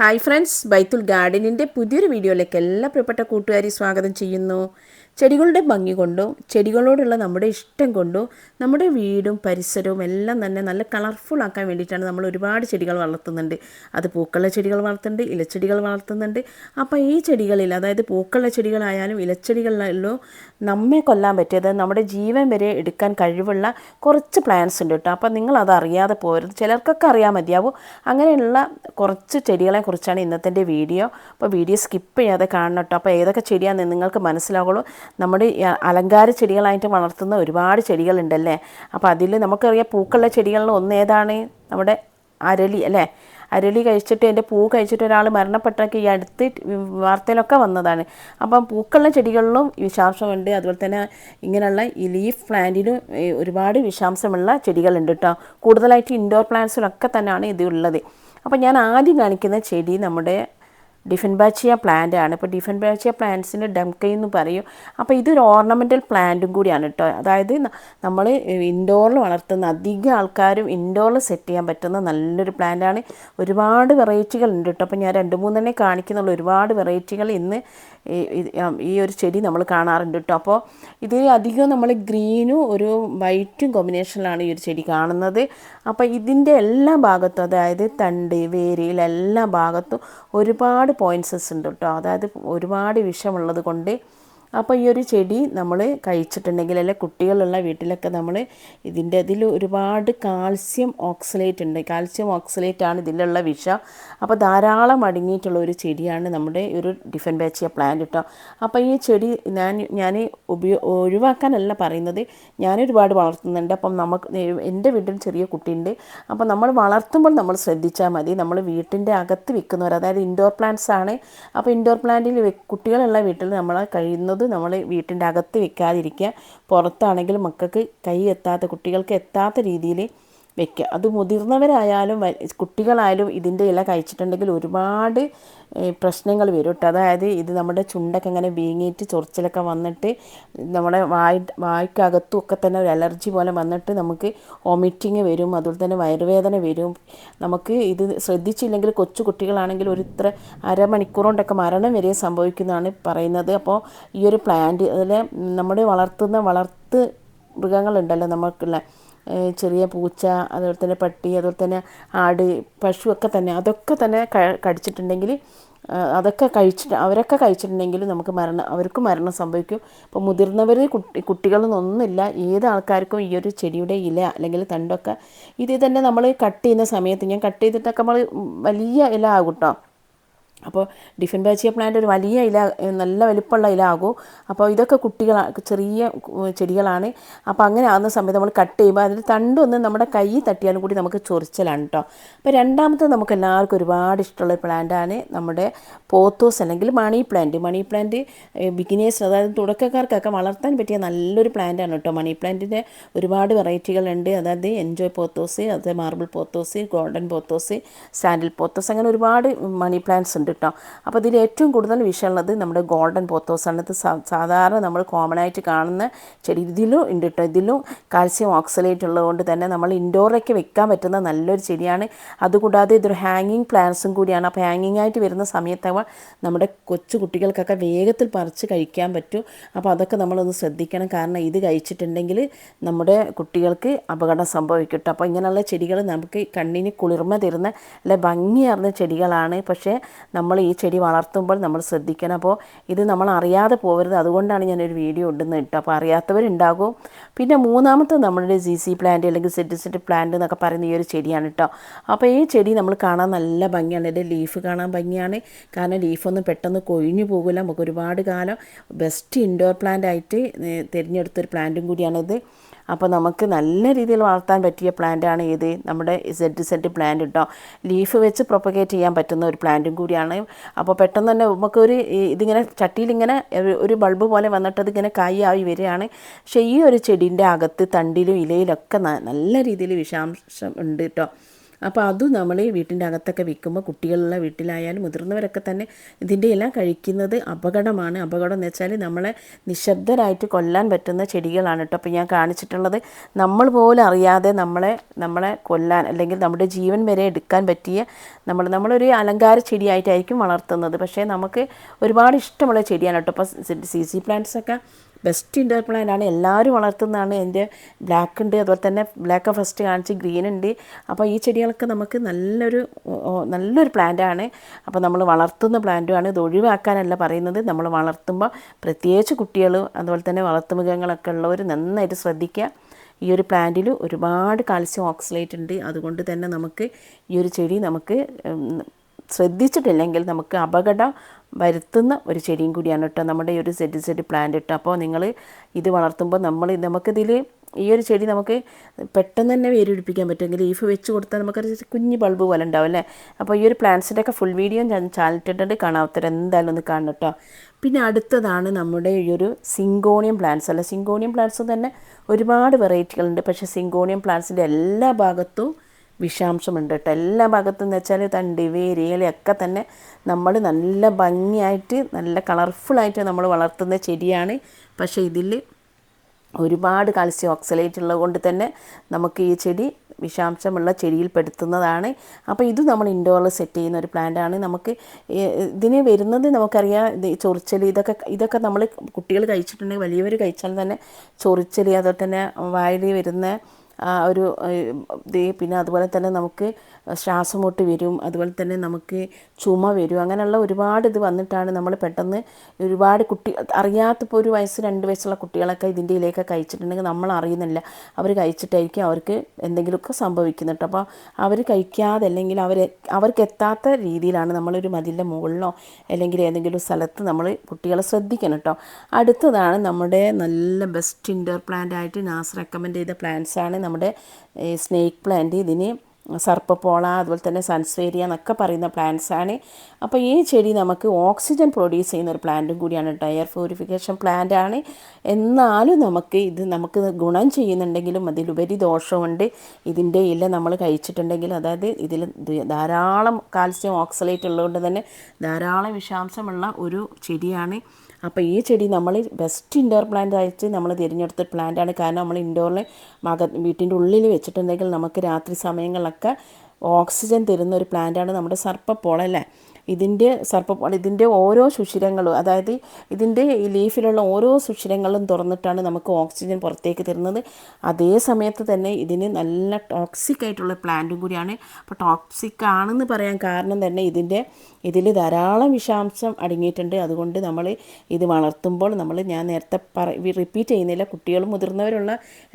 Hi friends ബൈത്തുൽ ഗാർഡനിന്റെ പുതിയൊരു വീഡിയോയിലേക്ക് എല്ലാ പ്രിയപ്പെട്ട കൂട്ടുകാരി സ്വാഗതം ചെയ്യുന്നു. ചെടികളുടെ ഭംഗി കൊണ്ടും ചെടികളോടുള്ള നമ്മുടെ ഇഷ്ടം കൊണ്ടും നമ്മുടെ വീടും പരിസരവും എല്ലാം തന്നെ നല്ല കളർഫുൾ ആക്കാൻ വേണ്ടിയിട്ടാണ് നമ്മൾ ഒരുപാട് ചെടികൾ വളർത്തുന്നുണ്ട്. അത് പൂക്കളുടെ ചെടികൾ വളർത്തുന്നുണ്ട് ഇലച്ചെടികൾ വളർത്തുന്നുണ്ട്. അപ്പോൾ ഈ ചെടികളിൽ അതായത് പൂക്കളുടെ ചെടികളായാലും ഇലച്ചെടികളിലോ നമ്മെ കൊല്ലാൻ പറ്റിയത് നമ്മുടെ ജീവൻ വരെ എടുക്കാൻ കഴിവുള്ള കുറച്ച് പ്ലാന്റ്സ് ഉണ്ട് കേട്ടോ. അപ്പോൾ നിങ്ങൾ അത് അറിയാതെ പോരുത്. ചിലർക്കൊക്കെ അറിയാൻ മതിയാവും. അങ്ങനെയുള്ള കുറച്ച് ചെടികളെ കുറിച്ചാണ് ഇന്നത്തെ വീഡിയോ. അപ്പോൾ വീഡിയോ സ്കിപ്പ് ചെയ്യാതെ കാണണം കേട്ടോ. അപ്പോൾ ഏതൊക്കെ ചെടിയാണെന്ന് നിങ്ങൾക്ക് മനസ്സിലാവുള്ളൂ. നമ്മുടെ അലങ്കാര ചെടികളായിട്ട് വളർത്തുന്ന ഒരുപാട് ചെടികളുണ്ടല്ലേ? അപ്പോൾ അതിൽ നമുക്കറിയാം പൂക്കളുള്ള ചെടികളിൽ ഒന്ന് ഏതാണ്? നമ്മുടെ അരളി അല്ലേ? അരളി കഴിച്ചിട്ട് എന്റെ പൂ കഴിച്ചിട്ട് ഒരാൾ മരണപ്പെട്ടൊക്കെ ഈ അടുത്ത് വാർത്തയിലൊക്കെ വന്നതാണ്. അപ്പം പൂക്കളുള്ള ചെടികളിലും വിഷാംശമുണ്ട്. അതുപോലെ തന്നെ ഇങ്ങനെയുള്ള ഈ ലീഫ് പ്ലാന്റിനും ഒരുപാട് വിഷാംശമുള്ള ചെടികളുണ്ട് കേട്ടോ. കൂടുതലായിട്ട് ഇൻഡോർ പ്ലാന്റ്സിലൊക്കെ തന്നെയാണ് ഇത് ഉള്ളത് അപ്പോൾ ഞാൻ ആദ്യം കാണിക്കുന്ന ചെടി നമ്മുടെ ഡിഫൻബാച്ചിയ പ്ലാന്റ് ആണ്. ഇപ്പോൾ ഡിഫൻബാച്ചിയ പ്ലാന്റ്സിന് ഡംകൈ എന്ന് പറയും. അപ്പോൾ ഇതൊരു ഓർണമെന്റൽ പ്ലാന്റും കൂടിയാണ് കേട്ടോ അതായത് നമ്മൾ ഇൻഡോറിൽ വളർത്തുന്ന അധികം ആൾക്കാരും ഇൻഡോറിൽ സെറ്റ് ചെയ്യാൻ പറ്റുന്ന നല്ലൊരു പ്ലാന്റാണ് ഒരുപാട് വെറൈറ്റികൾ ഉണ്ട് കേട്ടോ അപ്പോൾ ഞാൻ രണ്ട് മൂന്നെണ്ണേ കാണിക്കുന്നുള്ള. ഒരുപാട് വെറൈറ്റികൾ ഇന്ന് ഈ ഒരു ചെടി നമ്മൾ കാണാറുണ്ട് കേട്ടോ അപ്പോൾ ഇത് അധികം നമ്മൾ ഗ്രീനും ഒരു വൈറ്റും കോമ്പിനേഷനിലാണ് ഈ ഒരു ചെടി കാണുന്നത്. അപ്പോൾ ഇതിന്റെ എല്ലാ ഭാഗത്തും അതായത് തണ്ട് വേരിയിൽ എല്ലാ ഭാഗത്തും ഒരുപാട് പോയിൻസസ് ഉണ്ട് കേട്ടോ അതായത് ഒരുപാട് വിഷമുള്ളത് കൊണ്ട് അപ്പോൾ ഈ ഒരു ചെടി നമ്മൾ കഴിച്ചിട്ടുണ്ടെങ്കിൽ അല്ലെ കുട്ടികളുള്ള വീട്ടിലൊക്കെ നമ്മൾ ഇതിന്റെ ഇതിൽ ഒരുപാട് കാൽസ്യം ഓക്സലേറ്റ് ഉണ്ട്. കാൽസ്യം ഓക്സലേറ്റ് ആണ് ഇതിലുള്ള വിഷ. അപ്പോൾ ധാരാളം അടങ്ങിയിട്ടുള്ള ഒരു ചെടിയാണ് നമ്മുടെ ഒരു ഡിഫൻ ബാച്ചിയ പ്ലാന്റ് കേട്ടോ അപ്പോൾ ഈ ചെടി ഞാൻ ഞാൻ ഉപയോ ഒഴിവാക്കാനല്ല പറയുന്നത്. ഞാൻ ഒരുപാട് വളർത്തുന്നുണ്ട്. അപ്പം നമുക്ക് എന്റെ വീട്ടിൽ ചെറിയ കുട്ടിയുണ്ട്. അപ്പോൾ നമ്മൾ വളർത്തുമ്പോൾ നമ്മൾ ശ്രദ്ധിച്ചാൽ മതി. നമ്മൾ വീട്ടിന്റെ അകത്ത് വിൽക്കുന്നവർ അതായത് ഇൻഡോർ പ്ലാന്റ്സ് ആണ്. അപ്പോൾ ഇൻഡോർ പ്ലാന്റിൽ കുട്ടികളുള്ള വീട്ടിൽ നമ്മൾ കഴിയുന്നത് നമ്മൾ വീട്ടിന്റെ അകത്ത് വെക്കാതിരിക്കുക. പുറത്താണെങ്കിൽ മക്കൾക്ക് കൈ എത്താത്ത കുട്ടികൾക്ക് എത്താത്ത രീതിയിൽ വെക്കുക അത് മുതിർന്നവരായാലും കുട്ടികളായാലും ഇതിന്റെ ഇല കഴിച്ചിട്ടുണ്ടെങ്കിൽ ഒരുപാട് പ്രശ്നങ്ങൾ വരും കേട്ടോ അതായത് ഇത് നമ്മുടെ ചുണ്ടൊക്കെ ഇങ്ങനെ വീങ്ങിയിട്ട് ചൊറിച്ചിലൊക്കെ വന്നിട്ട് നമ്മുടെ വായ വായ്ക്കകത്തും ഒക്കെ തന്നെ ഒരു അലർജി പോലെ വന്നിട്ട് നമുക്ക് വോമിറ്റിങ് വരും അതുപോലെ തന്നെ വയറുവേദന വരും. നമുക്ക് ഇത് ശ്രദ്ധിച്ചില്ലെങ്കിൽ കൊച്ചു കുട്ടികളാണെങ്കിൽ ഒരു ഇത്ര അരമണിക്കൂർ കൊണ്ടൊക്കെ മരണം വരെ സംഭവിക്കുന്നതാണ് പറയുന്നത്. അപ്പോൾ ഈ ഒരു പ്ലാന്റ് അതിൽ നമ്മുടെ വളർത്തുന്ന വളർത്ത് മൃഗങ്ങളുണ്ടല്ലോ നമുക്കുള്ള ചെറിയ പൂച്ച അതുപോലെ തന്നെ പട്ടി അതുപോലെ തന്നെ ആട് പശു ഒക്കെ തന്നെ അതൊക്കെ തന്നെ കടിച്ചിട്ടുണ്ടെങ്കിൽ അതൊക്കെ കഴിച്ചിട്ട് അവരൊക്കെ കഴിച്ചിട്ടുണ്ടെങ്കിൽ നമുക്ക് മരണം അവർക്ക് മരണം സംഭവിക്കും. ഇപ്പോൾ മുതിർന്നവർ കുട്ടി കുട്ടികളെന്നൊന്നുമില്ല ഏത് ആൾക്കാർക്കും ഈ ഒരു ചെടിയുടെ ഇല അല്ലെങ്കിൽ തണ്ടൊക്കെ ഇതിൽ തന്നെ നമ്മൾ കട്ട് ചെയ്യുന്ന സമയത്ത് ഞാൻ കട്ട് ചെയ്തിട്ടൊക്കെ നമ്മൾ വലിയ ഇല ആകും കേട്ടോ അപ്പോൾ ഡിഫിൻ ബാച്ചിയ പ്ലാന്റ് ഒരു വലിയ ഇല നല്ല വലിപ്പമുള്ള ഇല ആകും അപ്പോൾ ഇതൊക്കെ കുട്ടികൾ ചെറിയ ചെടികളാണ്. അപ്പോൾ അങ്ങനെ ആകുന്ന സമയത്ത് നമ്മൾ കട്ട് ചെയ്യുമ്പോൾ അതിന്റെ തണ്ടൊന്ന് നമ്മുടെ കൈ തട്ടിയാലും കൂടി നമുക്ക് ചൊറിച്ചലാണ് കേട്ടോ അപ്പോൾ രണ്ടാമത്തെ നമുക്ക് എല്ലാവർക്കും ഒരുപാട് ഇഷ്ടമുള്ള പ്ലാന്റാണ് നമ്മുടെ പോത്തോസ് അല്ലെങ്കിൽ money plant. Money plant beginners അതായത് തുടക്കക്കാർക്കൊക്കെ വളർത്താൻ പറ്റിയ നല്ലൊരു പ്ലാന്റാണ് കേട്ടോ മണി പ്ലാന്റിന്റെ ഒരുപാട് വെറൈറ്റികളുണ്ട് അതായത് എൻജോയ് പോത്തോസ് അതായത് മാർബിൾ പോത്തോസ് ഗോൾഡൻ പോത്തോസ് സാൻഡിൽ പോത്തോസ് അങ്ങനെ ഒരുപാട് മണി പ്ലാന്റ്സ് ഉണ്ട്. കേട്ടോ അപ്പോൾ ഇതിൽ ഏറ്റവും കൂടുതൽ വിഷമുള്ളത് നമ്മുടെ ഗോൾഡൻ പോത്തോസാണ് ഇത് സാധാരണ നമ്മൾ കോമൺ ആയിട്ട് കാണുന്ന ചെടി. ഇതിലും ഉണ്ട് കേട്ടോ ഇതിലും കാൽസ്യം ഓക്സലേറ്റ് ഉള്ളതുകൊണ്ട് തന്നെ നമ്മൾ ഇൻഡോറിലൊക്കെ വെക്കാൻ പറ്റുന്ന നല്ലൊരു ചെടിയാണ്. അതുകൂടാതെ ഇതൊരു ഹാങ്ങിങ് പ്ലാന്റ്സും കൂടിയാണ്. അപ്പോൾ ഹാങ്ങിങ് ആയിട്ട് വരുന്ന സമയത്ത് നമ്മുടെ കൊച്ചു കുട്ടികൾക്കൊക്കെ വേഗത്തിൽ പറിച്ച് കഴിക്കാൻ പറ്റും. അപ്പോൾ അതൊക്കെ നമ്മളൊന്ന് ശ്രദ്ധിക്കണം. കാരണം ഇത് കഴിച്ചിട്ടുണ്ടെങ്കിൽ നമ്മുടെ കുട്ടികൾക്ക് അപകടം സംഭവിക്കും കേട്ടോ അപ്പോൾ ഇങ്ങനെയുള്ള ചെടികൾ നമുക്ക് കണ്ണിന് കുളിർമ തരുന്ന അല്ലെ ഭംഗിയാർന്ന ചെടികളാണ്. പക്ഷേ നമ്മൾ ഈ ചെടി വളർത്തുമ്പോൾ നമ്മൾ ശ്രദ്ധിക്കണം. അപ്പോൾ ഇത് നമ്മൾ അറിയാതെ പോകരുത് അതുകൊണ്ടാണ് ഞാനൊരു വീഡിയോ ഇടുന്നത് കേട്ടോ. അപ്പോൾ അറിയാത്തവരുണ്ടാകും. പിന്നെ മൂന്നാമത്തെ നമ്മളുടെ ജി സി പ്ലാന്റ് അല്ലെങ്കിൽ സെറ്റ് സെറ്റ് പ്ലാന്റ് എന്നൊക്കെ പറയുന്ന ഈ ഒരു ചെടിയാണ് കേട്ടോ. അപ്പോൾ ഈ ചെടി നമ്മൾ കാണാൻ നല്ല ഭംഗിയാണ്. ഇതിന്റെ ലീഫ് കാണാൻ ഭംഗിയാണ്. കാരണം ലീഫൊന്നും പെട്ടെന്ന് കൊഴിഞ്ഞു പോകില്ല നമുക്ക് ഒരുപാട് കാലം ബെസ്റ്റ് ഇൻഡോർ പ്ലാന്റ് ആയിട്ട് തിരഞ്ഞെടുത്തൊരു പ്ലാന്റും കൂടിയാണിത്. അപ്പോൾ നമുക്ക് നല്ല രീതിയിൽ വളർത്താൻ പറ്റിയ പ്ലാന്റാണ് ഇത് നമ്മുടെ സെഡ് സെഡ് പ്ലാന്റ് കേട്ടോ ലീഫ് വെച്ച് പ്രൊപ്പഗേറ്റ് ചെയ്യാൻ പറ്റുന്ന ഒരു പ്ലാന്റും കൂടിയാണ്. അപ്പോൾ പെട്ടെന്ന് തന്നെ നമുക്കൊരു ഇതിങ്ങനെ ചട്ടിയിലിങ്ങനെ ഒരു ബൾബ് പോലെ വന്നിട്ട് അതിങ്ങനെ കായായി വരികയാണ്. പക്ഷേ ഈ ഒരു ചെടീന്റെ അകത്ത് തണ്ടിലും ഇലയിലൊക്കെ നല്ല രീതിയിൽ വിഷാംശം ഉണ്ട് കേട്ടോ അപ്പോൾ അതും നമ്മൾ വീട്ടിന്റെ അകത്തൊക്കെ വിൽക്കുമ്പോൾ കുട്ടികളുള്ള വീട്ടിലായാലും മുതിർന്നവരൊക്കെ തന്നെ ഇതിന്റെ എല്ലാം കഴിക്കുന്നത് അപകടമാണ് അപകടം എന്ന് വെച്ചാൽ നമ്മളെ നിശബ്ദരായിട്ട് കൊല്ലാൻ പറ്റുന്ന ചെടികളാണ് കേട്ടോ അപ്പോൾ ഞാൻ കാണിച്ചിട്ടുള്ളത് നമ്മൾ പോലും അറിയാതെ നമ്മളെ നമ്മളെ കൊല്ലാൻ അല്ലെങ്കിൽ നമ്മുടെ ജീവൻ വരെ എടുക്കാൻ പറ്റിയ നമ്മൾ നമ്മളൊരു അലങ്കാര ചെടിയായിട്ടായിരിക്കും വളർത്തുന്നത് പക്ഷേ നമുക്ക് ഒരുപാട് ഇഷ്ടമുള്ള ചെടിയാണ് കേട്ടോ അപ്പോൾ സി സി പ്ലാന്റ്സ് ഒക്കെ ബെസ്റ്റ് ഇൻഡോർ ആണ്. എല്ലാവരും വളർത്തുന്നതാണ് എന്റെ ബ്ലാക്ക് ഉണ്ട്. അതുപോലെ തന്നെ ബ്ലാക്ക് ഫസ്റ്റ് കാണിച്ച് ഗ്രീൻ ഉണ്ട്. അപ്പോൾ ഈ ചെടികളൊക്കെ നമുക്ക് നല്ലൊരു നല്ലൊരു പ്ലാന്റ് ആണ്. അപ്പോൾ നമ്മൾ വളർത്തുന്ന പ്ലാന്റുമാണ് ഇത് ഒഴിവാക്കാനല്ല പറയുന്നത്. നമ്മൾ വളർത്തുമ്പോൾ പ്രത്യേകിച്ച് കുട്ടികൾ അതുപോലെ തന്നെ വളർത്തുമൃഗങ്ങളൊക്കെ ഉള്ളവർ നന്നായിട്ട് ശ്രദ്ധിക്കുക. ഈ ഒരു പ്ലാന്റിൽ ഒരുപാട് കാൽസ്യം ഓക്സിലേറ്റ് ഉണ്ട്. അതുകൊണ്ട് തന്നെ നമുക്ക് ഈ ഒരു ചെടി നമുക്ക് ശ്രദ്ധിച്ചിട്ടില്ലെങ്കിൽ നമുക്ക് അപകടം വരുത്തുന്ന ഒരു ചെടിയും കൂടിയാണ് കേട്ടോ നമ്മുടെ ഈ ഒരു സെഡ് സെഡ് പ്ലാന്റ് കേട്ടോ. അപ്പോൾ നിങ്ങൾ ഇത് വളർത്തുമ്പോൾ നമ്മൾ നമുക്കിതിൽ ഈ ഒരു ചെടി നമുക്ക് പെട്ടെന്ന് തന്നെ വേര് പിടിപ്പിക്കാൻ പറ്റുമെങ്കിൽ ലീഫ് വെച്ച് കൊടുത്താൽ നമുക്കൊരു കുഞ്ഞ് ബൾബ് പോലെ ഉണ്ടാവും അല്ലേ? അപ്പോൾ ഈ ഒരു പ്ലാന്റ്സിന്റെ ഒക്കെ ഫുൾ വീഡിയോ ഞാൻ ചാനലിട്ടിട്ടുണ്ട് കാണാത്തവർ എന്തായാലും ഒന്ന് കാണണം കേട്ടോ. പിന്നെ അടുത്തതാണ് നമ്മുടെ ഈ ഒരു സിങ്കോണിയം പ്ലാന്റ്സ് അല്ല സിങ്കോണിയം പ്ലാന്റ്സ് തന്നെ ഒരുപാട് വെറൈറ്റികളുണ്ട് പക്ഷേ സിങ്കോണിയം പ്ലാന്റ്സിന്റെ എല്ലാ ഭാഗത്തും വിഷാംശമുണ്ട് കേട്ടോ. എല്ലാ ഭാഗത്തും എന്ന് വെച്ചാൽ തണ്ടി വേരിയലൊക്കെ തന്നെ നമ്മൾ നല്ല ഭംഗിയായിട്ട് നല്ല കളർഫുള്ളായിട്ട് നമ്മൾ വളർത്തുന്ന ചെടിയാണ്. പക്ഷേ ഇതിൽ ഒരുപാട് കാൽസ്യം ഓക്സലേറ്റ് ഉള്ളത് കൊണ്ട് തന്നെ നമുക്ക് ഈ ചെടി വിഷാംശമുള്ള ചെടിയിൽ പെടുത്തുന്നതാണ്. അപ്പോൾ ഇത് നമ്മൾ ഇൻഡോറിൽ സെറ്റ് ചെയ്യുന്ന ഒരു പ്ലാന്റാണ്. നമുക്ക് ഇതിന് വരുന്നത് നമുക്കറിയാം ഇത് ചൊറിച്ചൽ ഇതൊക്കെ ഇതൊക്കെ നമ്മൾ കുട്ടികൾ കഴിച്ചിട്ടുണ്ടെങ്കിൽ വലിയവർ കഴിച്ചാൽ തന്നെ ചൊറിച്ചൽ അതുപോലെ തന്നെ വായിൽ വരുന്ന ഒരു പിന്നെ അതുപോലെ തന്നെ നമുക്ക് ശ്വാസമുട്ട് വരും അതുപോലെ തന്നെ നമുക്ക് ചുമ വരും അങ്ങനെയുള്ള ഒരുപാട് ഇത് വന്നിട്ടാണ് നമ്മൾ പെട്ടെന്ന് ഒരുപാട് കുട്ടി അറിയാത്തപ്പോൾ ഒരു വയസ്സ് രണ്ട് വയസ്സുള്ള കുട്ടികളൊക്കെ ഇതിന്റെ ഇതിലേക്ക് കഴിച്ചിട്ടുണ്ടെങ്കിൽ നമ്മൾ അറിയുന്നില്ല. അവർ കഴിച്ചിട്ടായിരിക്കും അവർക്ക് എന്തെങ്കിലുമൊക്കെ സംഭവിക്കുന്നത് കേട്ടോ. അപ്പോൾ അവർ കഴിക്കാതെ അല്ലെങ്കിൽ അവർ അവർക്ക് എത്താത്ത രീതിയിലാണ് നമ്മളൊരു മതിലിന്റെ മുകളിലോ അല്ലെങ്കിൽ ഏതെങ്കിലും സ്ഥലത്ത് നമ്മൾ കുട്ടികളെ ശ്രദ്ധിക്കണം കേട്ടോ. അടുത്തതാണ് നമ്മുടെ നല്ല ബെസ്റ്റ് ഇൻഡോർ പ്ലാന്റ് ആയിട്ട് നാസ് റെക്കമെൻഡ് ചെയ്ത പ്ലാന്റ്സാണ് നമ്മുടെ സ്നേക്ക് പ്ലാന്റ് ഇതിന് സർപ്പപ്പോള അതുപോലെ തന്നെ സൺസ്വേരിയ എന്നൊക്കെ പറയുന്ന പ്ലാന്റ്സ് ആണ്. അപ്പോൾ ഈ ചെടി നമുക്ക് ഓക്സിജൻ പ്രൊഡ്യൂസ് ചെയ്യുന്ന ഒരു പ്ലാന്റും കൂടിയാണ് കേട്ടോ. എയർ പ്യൂരിഫിക്കേഷൻ പ്ലാന്റ് ആണ്. എന്നാലും നമുക്ക് ഇത് നമുക്ക് ഗുണം ചെയ്യുന്നുണ്ടെങ്കിലും അതിലുപരി ദോഷമുണ്ട്. ഇതിന്റെ ഇല നമ്മൾ കഴിച്ചിട്ടുണ്ടെങ്കിൽ അതായത് ഇതിൽ ധാരാളം കാൽസ്യം ഓക്സലേറ്റ് ഉള്ളതുകൊണ്ട് തന്നെ ധാരാളം വിഷാംശമുള്ള ഒരു ചെടിയാണ് അപ്പോൾ ഈ ചെടി നമ്മൾ ബെസ്റ്റ് ഇൻഡോർ പ്ലാന്റ് ആയിട്ട് നമ്മൾ തിരഞ്ഞെടുത്ത പ്ലാന്റാണ് കാരണം നമ്മൾ ഇൻഡോറിൽ മക വീട്ടിന്റെ ഉള്ളിൽ വെച്ചിട്ടുണ്ടെങ്കിൽ നമുക്ക് രാത്രി സമയങ്ങളിലൊക്കെ ഓക്സിജൻ തരുന്ന ഒരു പ്ലാന്റാണ് നമ്മുടെ സർപ്പപ്പോള അല്ലേ? ഇതിന്റെ സർപ്പ ഇതിന്റെ ഓരോ സുഷിരങ്ങളും അതായത് ഇതിന്റെ ഈ ലീഫിലുള്ള ഓരോ സുഷിരങ്ങളും തുറന്നിട്ടാണ് നമുക്ക് ഓക്സിജൻ പുറത്തേക്ക് തരുന്നത്. അതേ സമയത്ത് തന്നെ ഇതിന് നല്ല ടോക്സിക് ആയിട്ടുള്ള പ്ലാന്റും കൂടിയാണ്. അപ്പോൾ ടോക്സിക് ആണെന്ന് പറയാൻ കാരണം തന്നെ ഇതിന്റെ ഇതിൽ ധാരാളം വിഷാംശം അടങ്ങിയിട്ടുണ്ട്. അതുകൊണ്ട് നമ്മൾ ഇത് വളർത്തുമ്പോൾ നമ്മൾ ഞാൻ നേരത്തെ പറ റിപ്പീറ്റ് ചെയ്യുന്നില്ല. കുട്ടികളും മുതിർന്നവരുള്ള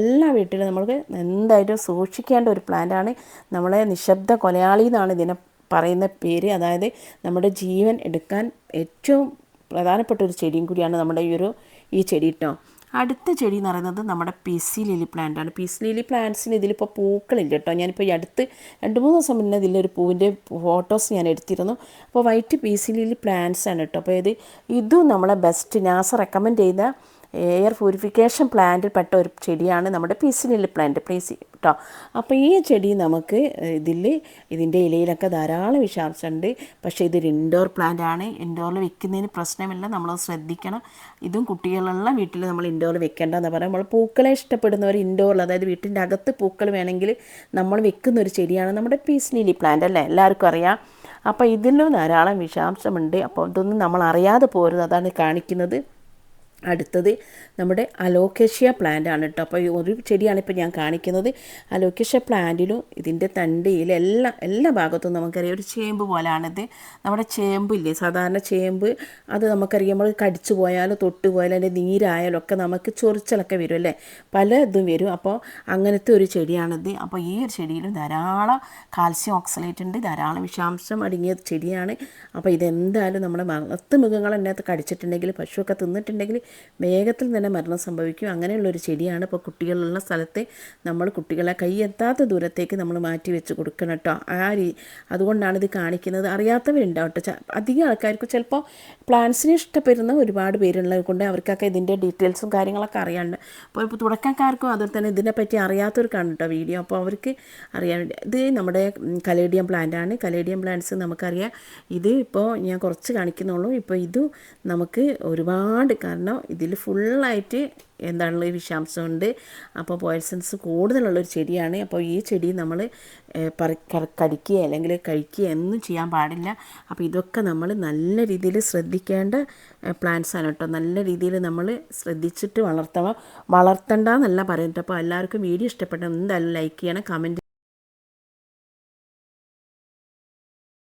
എല്ലാ വീട്ടിലും നമ്മൾക്ക് എന്തായാലും സൂക്ഷിക്കേണ്ട ഒരു പ്ലാന്റാണ് നമ്മളെ നിശബ്ദ കൊലയാളി എന്നാണ് ഇതിനെ പറയുന്ന പേര് അതായത് നമ്മുടെ ജീവൻ എടുക്കാൻ ഏറ്റവും പ്രധാനപ്പെട്ട ഒരു ചെടിയും കൂടിയാണ് നമ്മുടെ ഈ ഒരു ഈ ചെടി കേട്ടോ അടുത്ത ചെടി എന്ന് പറയുന്നത് നമ്മുടെ പിസി ലിലി പ്ലാന്റ് ആണ്. പിസി ലിലി പ്ലാന്റ്സിന് ഇതിലിപ്പോൾ പൂക്കളില്ല കേട്ടോ ഞാനിപ്പോൾ ഈ അടുത്ത് രണ്ട് മൂന്ന് ദിവസം മുന്നേ ഇതിലൊരു പൂവിന്റെ ഫോട്ടോസ് ഞാൻ എടുത്തിരുന്നു. അപ്പോൾ വൈറ്റ് പിസി ലിലി പ്ലാന്റ്സ് ആണ് കേട്ടോ അപ്പോൾ ഇത് ഇതും നമ്മളെ ബെസ്റ്റ് നാസ റെക്കമെൻഡ് ചെയ്ത എയർ പ്യൂരിഫിക്കേഷൻ പ്ലാന്റിൽ പെട്ട ഒരു ചെടിയാണ് നമ്മുടെ പീസിനിൽ പ്ലാന്റ് പ്ലീസി കേട്ടോ അപ്പോൾ ഈ ചെടി നമുക്ക് ഇതിൽ ഇതിന്റെ ഇലയിലൊക്കെ ധാരാളം വിഷാംശമുണ്ട് പക്ഷേ ഇതൊരു ഇൻഡോർ പ്ലാന്റ് ആണ്. ഇൻഡോറിൽ വെക്കുന്നതിന് പ്രശ്നമില്ല. നമ്മൾ ശ്രദ്ധിക്കണം. ഇതും കുട്ടികളുള്ള വീട്ടിൽ നമ്മൾ ഇൻഡോറിൽ വെക്കേണ്ടതെന്ന് പറയാം. നമ്മൾ പൂക്കളെ ഇഷ്ടപ്പെടുന്നവർ ഇൻഡോറിൽ അതായത് വീട്ടിന്റെ അകത്ത് പൂക്കൾ വേണമെങ്കിൽ നമ്മൾ വെക്കുന്ന ഒരു ചെടിയാണ് നമ്മുടെ പീസിനിലി പ്ലാന്റ് അല്ലേ? എല്ലാവർക്കും അറിയാം. അപ്പോൾ ഇതിലും ധാരാളം വിഷാംശമുണ്ട്. അപ്പോൾ ഇതൊന്നും നമ്മൾ അറിയാതെ പോരുന്നത് അതാണ് കാണിക്കുന്നത്. അടുത്തത് നമ്മുടെ അലോക്കേഷ്യ പ്ലാന്റ് ആണ് കേട്ടോ അപ്പോൾ ഒരു ചെടിയാണ് ഇപ്പോൾ ഞാൻ കാണിക്കുന്നത്. അലോക്കേഷ്യ പ്ലാന്റിലും ഇതിന്റെ തണ്ടിയിൽ എല്ലാ എല്ലാ ഭാഗത്തും നമുക്കറിയാം ഒരു ചേമ്പ് പോലാണിത് നമ്മുടെ ചേമ്പ് ചേമ്പില്ലേ സാധാരണ ചേമ്പ് അത് നമുക്കറിയാം നമ്മൾ കടിച്ചു പോയാലോ തൊട്ട് പോയാലോ അതിന്റെ നീരായാലും ഒക്കെ നമുക്ക് ചൊറിച്ചലൊക്കെ വരും അല്ലേ? പല ഇതും വരും. അപ്പോൾ അങ്ങനത്തെ ഒരു ചെടിയാണിത് അപ്പോൾ ഈ ഒരു ചെടിയിലും ധാരാളം കാൽസ്യം ഓക്സലേറ്റ് ഉണ്ട്. ധാരാളം വിഷാംശം അടങ്ങിയ ചെടിയാണ്. അപ്പോൾ ഇതെന്തായാലും നമ്മുടെ വളർത്തു മൃഗങ്ങൾ അതിനകത്ത് കടിച്ചിട്ടുണ്ടെങ്കിൽ പശുവൊക്കെ തിന്നിട്ടുണ്ടെങ്കിൽ വേഗത്തിൽ തന്നെ മരണം സംഭവിക്കും. അങ്ങനെയുള്ളൊരു ചെടിയാണ് ഇപ്പോൾ കുട്ടികളുള്ള സ്ഥലത്തെ നമ്മൾ കുട്ടികളെ കൈയെത്താത്ത ദൂരത്തേക്ക് നമ്മൾ മാറ്റി വെച്ച് കൊടുക്കണം കേട്ടോ. ആ രീ അതുകൊണ്ടാണ് ഇത് കാണിക്കുന്നത്. അറിയാത്തവരുണ്ടാവും കേട്ടോ. അധികം ആൾക്കാർക്ക് ചിലപ്പോൾ പ്ലാന്റ്സിനെ ഇഷ്ടപ്പെടുന്ന ഒരുപാട് പേരുള്ളത് കൊണ്ട് അവർക്കൊക്കെ ഇതിന്റെ ഡീറ്റെയിൽസും കാര്യങ്ങളൊക്കെ അറിയാണ്ട് അപ്പോൾ ഇപ്പോൾ തുടക്കക്കാർക്കും അതുപോലെ തന്നെ ഇതിനെപ്പറ്റി അറിയാത്തവർക്കാണ് കേട്ടോ വീഡിയോ. അപ്പോൾ അവർക്ക് അറിയാൻ വേണ്ടി ഇത് നമ്മുടെ കലേഡിയം പ്ലാന്റ് ആണ്. കലേഡിയം പ്ലാന്റ്സ് നമുക്കറിയാം. ഇത് ഇപ്പോൾ ഞാൻ കുറച്ച് കാണിക്കുന്നുള്ളൂ. ഇപ്പോൾ ഇത് നമുക്ക് ഒരുപാട് കാരണം ഇതിൽ ഫുള്ളായിട്ട് എന്താണുള്ള വിഷാംശമുണ്ട്. അപ്പോൾ പോയിസൺസ് കൂടുതലുള്ളൊരു ചെടിയാണ്. അപ്പോൾ ഈ ചെടി നമ്മൾ പറ അല്ലെങ്കിൽ കഴിക്കുക ഒന്നും ചെയ്യാൻ പാടില്ല. അപ്പോൾ ഇതൊക്കെ നമ്മൾ നല്ല രീതിയിൽ ശ്രദ്ധിക്കേണ്ട പ്ലാന്റ്സ് ആണ് കേട്ടോ. നല്ല രീതിയിൽ നമ്മൾ ശ്രദ്ധിച്ചിട്ട് വളർത്തണം വളർത്തണ്ട എന്നല്ല പറയുന്നത്. അപ്പോൾ എല്ലാവർക്കും വീഡിയോ ഇഷ്ടപ്പെട്ട എന്തായാലും ലൈക്ക് ചെയ്യണം കമന്റ്